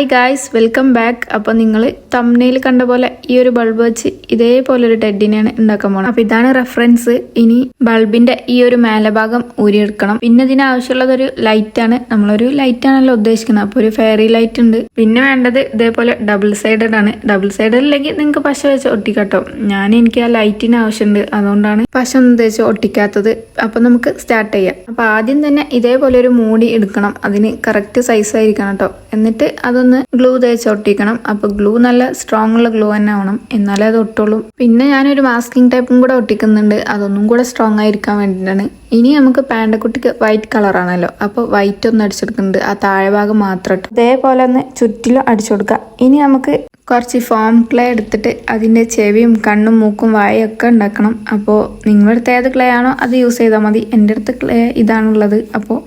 Hi guys welcome back അപ്പോൾ നിങ്ങൾ തമ്മനയിൽ കണ്ട പോലെ ഈ ഒരു ബൾബ് വെച്ച് ഇതേപോലെ ഒരു ടെഡിനെയാണ് ഉണ്ടാക്കാൻ പോകണം അപ്പോൾ ഇതാണ് റെഫറൻസ് ഇനി ബൾബിന്റെ ഈ ഒരു മേലഭാഗം ഊരിയെടുക്കണം. പിന്നെ ഇതിന് ആവശ്യമുള്ളതൊരു ലൈറ്റാണ് നമ്മളൊരു ലൈറ്റ് ആണല്ലോ ഉദ്ദേശിക്കുന്നത്. അപ്പോൾ ഒരു ഫെയറി ലൈറ്റ് ഉണ്ട്. പിന്നെ വേണ്ടത് ഇതേപോലെ ഡബിൾ സൈഡഡ് ആണ്. ഡബിൾ സൈഡഡ് അല്ലെങ്കിൽ നിങ്ങൾക്ക് പശ വെച്ച് ഒട്ടിക്കാട്ടോ. ഞാൻ എനിക്ക് ആ ലൈറ്റിന് ആവശ്യമുണ്ട്. അതുകൊണ്ടാണ് പശ ഒന്നും തേച്ച് ഒട്ടിക്കാത്തത്. അപ്പോൾ നമുക്ക് സ്റ്റാർട്ട് ചെയ്യാം. അപ്പോൾ ആദ്യം തന്നെ ഇതേപോലെ ഒരു മൂടി എടുക്കണം. അതിന് കറക്റ്റ് സൈസ് ആയിരിക്കണം കേട്ടോ എന്നിട്ട് അതൊന്ന് ഗ്ലൂ തേച്ച് ഒട്ടിക്കണം അപ്പോൾ ഗ്ലൂ നല്ല സ്ട്രോങ് ഉള്ള ഗ്ലൂ തന്നെ ആവണം. എന്നാലേ അത് ഒട്ടുള്ളൂ. പിന്നെ ഞാനൊരു മാസ്കിംഗ് ടൈപ്പും കൂടെ ഒട്ടിക്കുന്നുണ്ട്. അതൊന്നും കൂടെ സ്ട്രോങ് ആയിരിക്കാൻ വേണ്ടിയിട്ടാണ് ഇനി നമുക്ക് പാൻഡക്കുട്ടിക്ക് വൈറ്റ് കളറാണല്ലോ അപ്പോൾ വൈറ്റ് ഒന്ന് അടിച്ചെടുക്കുന്നുണ്ട്. ആ താഴെ ഭാഗം മാത്രം ഇതേപോലെ ഒന്ന് ചുറ്റിലും അടിച്ചു കൊടുക്കുക ഇനി നമുക്ക് കുറച്ച് ഫോം ക്ലേ എടുത്തിട്ട് അതിന്റെ ചെവിയും കണ്ണും മൂക്കും വായും ഒക്കെ ഉണ്ടാക്കണം. അപ്പോൾ നിങ്ങളുടെ അടുത്ത് ഏത് ക്ലേ ആണോ അത് യൂസ് ചെയ്താൽ മതി. എന്റെ അടുത്ത് ക്ലേ ഇതാണുള്ളത്. അപ്പോൾ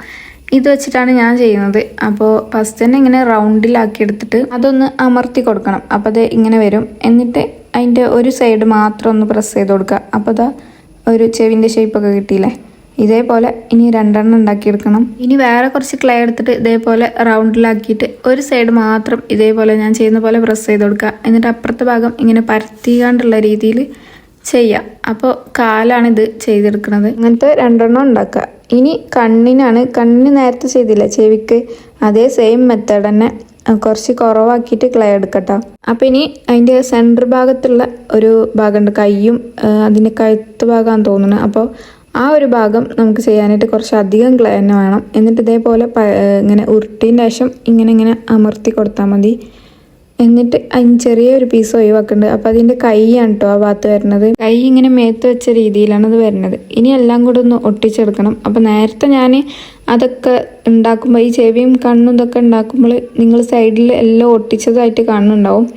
ഇത് വെച്ചിട്ടാണ് ഞാൻ ചെയ്യുന്നത്. അപ്പോൾ ഫസ്റ്റ് തന്നെ ഇങ്ങനെ റൗണ്ടിലാക്കി എടുത്തിട്ട് അതൊന്ന് അമർത്തി കൊടുക്കണം. അപ്പോൾ അത് ഇങ്ങനെ വരും. എന്നിട്ട് അതിന്റെ ഒരു സൈഡ് മാത്രം ഒന്ന് പ്രസ് ചെയ്ത് കൊടുക്കുക. അപ്പോൾ അതാ ഒരു ചെവിന്റെ ഷേപ്പൊക്കെ കിട്ടിയില്ലേ? ഇതേപോലെ ഇനി രണ്ടെണ്ണം ഉണ്ടാക്കിയെടുക്കണം ഇനി വേറെ കുറച്ച് ക്ലേ എടുത്തിട്ട് ഇതേപോലെ റൗണ്ടിലാക്കിയിട്ട് ഒരു സൈഡ് മാത്രം ഇതേപോലെ ഞാൻ ചെയ്യുന്ന പോലെ പ്രസ് ചെയ്ത് കൊടുക്കുക. എന്നിട്ട് അപ്പുറത്തെ ഭാഗം ഇങ്ങനെ പരത്തിയാണ്ടുള്ള രീതിയിൽ ചെയ്യാം. അപ്പോൾ കാലാണ് ഇത് ചെയ്തെടുക്കുന്നത് അങ്ങനത്തെ രണ്ടെണ്ണം ഉണ്ടാക്കുക. ഇനി കണ്ണിനാണ് കണ്ണിന് നേരത്തെ ചെയ്തില്ല? ചെവിക്ക് അതേ സെയിം മെത്തേഡ് തന്നെ. കുറച്ച് കുറവാക്കിയിട്ട് ക്ലേ എടുക്കട്ടോ. അപ്പം ഇനി അതിന്റെ സെന്റർ ഭാഗത്തുള്ള ഒരു ഭാഗമുണ്ട്. കൈയും അതിന്റെ കഴുത്ത് ഭാഗമാണ് തോന്നുന്നത് അപ്പോൾ ആ ഒരു ഭാഗം നമുക്ക് ചെയ്യാനായിട്ട് കുറച്ച് അധികം ക്ലേ തന്നെ വേണം. എന്നിട്ട് ഇതേപോലെ ഇങ്ങനെ ഉരുട്ടിന്റെ ശേഷം ഇങ്ങനെ ഇങ്ങനെ അമർത്തി കൊടുത്താൽ മതി. എന്നിട്ട് അതിന് ചെറിയൊരു പീസ് ഒഴിവാക്കുന്നുണ്ട് അപ്പം അതിന്റെ കൈയാണ് കേട്ടോ ആ ഭാഗത്ത് വരുന്നത് കൈ ഇങ്ങനെ മേത്ത് വെച്ച രീതിയിലാണ് അത് വരുന്നത് ഇനി എല്ലാം കൂടെ ഒന്ന് ഒട്ടിച്ചെടുക്കണം. അപ്പം നേരത്തെ ഞാൻ അതൊക്കെ ഉണ്ടാക്കുമ്പോൾ ഈ ചെവിയും കണ്ണും ഇതൊക്കെ ഉണ്ടാക്കുമ്പോൾ നിങ്ങൾ സൈഡിൽ എല്ലാം ഒട്ടിച്ചതായിട്ട് കാണുന്നുണ്ടാവും.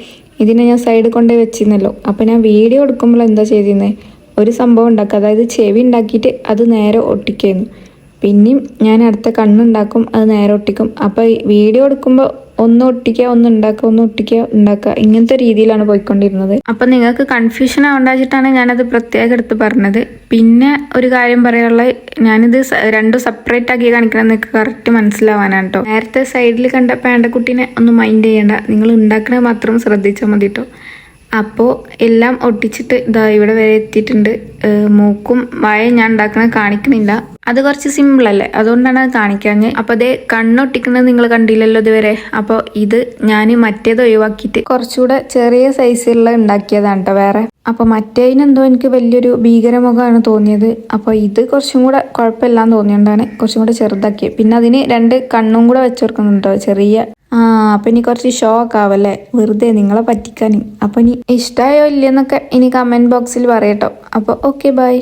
ഇതിനെ ഞാൻ സൈഡ് കൊണ്ടേ വെച്ചിരുന്നല്ലോ. അപ്പം ഞാൻ വീഡിയോ എടുക്കുമ്പോൾ എന്താ ചെയ്തിരുന്നത് ഒരു സംഭവം ഉണ്ടാക്കുക അതായത് ചെവി ഉണ്ടാക്കിയിട്ട് അത് നേരെ ഒട്ടിക്കുന്നു. പിന്നെയും ഞാൻ അടുത്ത കണ്ണുണ്ടാക്കും അത് നേരെ ഒട്ടിക്കും. അപ്പോൾ വീഡിയോ എടുക്കുമ്പോൾ ഒന്ന് ഒട്ടിക്കുക ഒന്ന് ഉണ്ടാക്കുക ഒന്ന് ഒട്ടിക്കുക ഉണ്ടാക്കുക. ഇങ്ങനത്തെ രീതിയിലാണ് പോയിക്കൊണ്ടിരുന്നത്. അപ്പം നിങ്ങൾക്ക് കൺഫ്യൂഷൻ ആവണ്ടാച്ചിട്ടാണ് ഞാനത് പ്രത്യേകം എടുത്ത് പറഞ്ഞത്. പിന്നെ ഒരു കാര്യം പറയാനുള്ളത് ഞാനിത് രണ്ടും സെപ്പറേറ്റ് ആക്കി കാണിക്കണം നിങ്ങൾക്ക് കറക്റ്റ് മനസ്സിലാവാനാണ് കേട്ടോ നേരത്തെ സൈഡിൽ കണ്ട പേണ്ടക്കുട്ടീനെ ഒന്നും മൈൻഡ് ചെയ്യണ്ട. നിങ്ങൾ ഉണ്ടാക്കണേ മാത്രം ശ്രദ്ധിച്ചാൽ മതി കേട്ടോ അപ്പോൾ എല്ലാം ഒട്ടിച്ചിട്ട് ഇതാ ഇവിടെ വരെ എത്തിയിട്ടുണ്ട്. മൂക്കും വായ ഞാൻ ഉണ്ടാക്കണത് കാണിക്കണില്ല അത് കുറച്ച് സിമ്പിൾ അല്ലേ? അതുകൊണ്ടാണ് അത് കാണിക്കാഞ്ഞ് അപ്പോൾ അതേ കണ്ണൊട്ടിക്കുന്നത് നിങ്ങൾ കണ്ടില്ലല്ലോ ഇതുവരെ. അപ്പോൾ ഇത് ഞാൻ മറ്റേത് ഒഴിവാക്കിയിട്ട് കുറച്ചുകൂടെ ചെറിയ സൈസിലുള്ള ഉണ്ടാക്കിയതാണ് കേട്ടോ വേറെ. അപ്പോൾ മറ്റേതിനെന്തോ എനിക്ക് വലിയൊരു ഭീകരമുഖമാണ് തോന്നിയത്. അപ്പോൾ ഇത് കുറച്ചും കൂടെ കുഴപ്പമില്ലാന്ന് തോന്നിയോണ്ടാണ് കുറച്ചും കൂടെ ചെറുതാക്കിയത്. പിന്നെ അതിന് രണ്ട് കണ്ണും കൂടെ വെച്ചെടുക്കുന്നുണ്ടോ ചെറിയ ആ അപ്പം ഇനി കുറച്ച് ഷോക്ക് ആവല്ലേ? വെറുതെ നിങ്ങളെ പറ്റിക്കാൻ. അപ്പം ഇനി ഇഷ്ടമായോ ഇല്ലെന്നൊക്കെ ഇനി കമന്റ് ബോക്സിൽ പറയട്ടോ. അപ്പോൾ ഓക്കെ ബൈ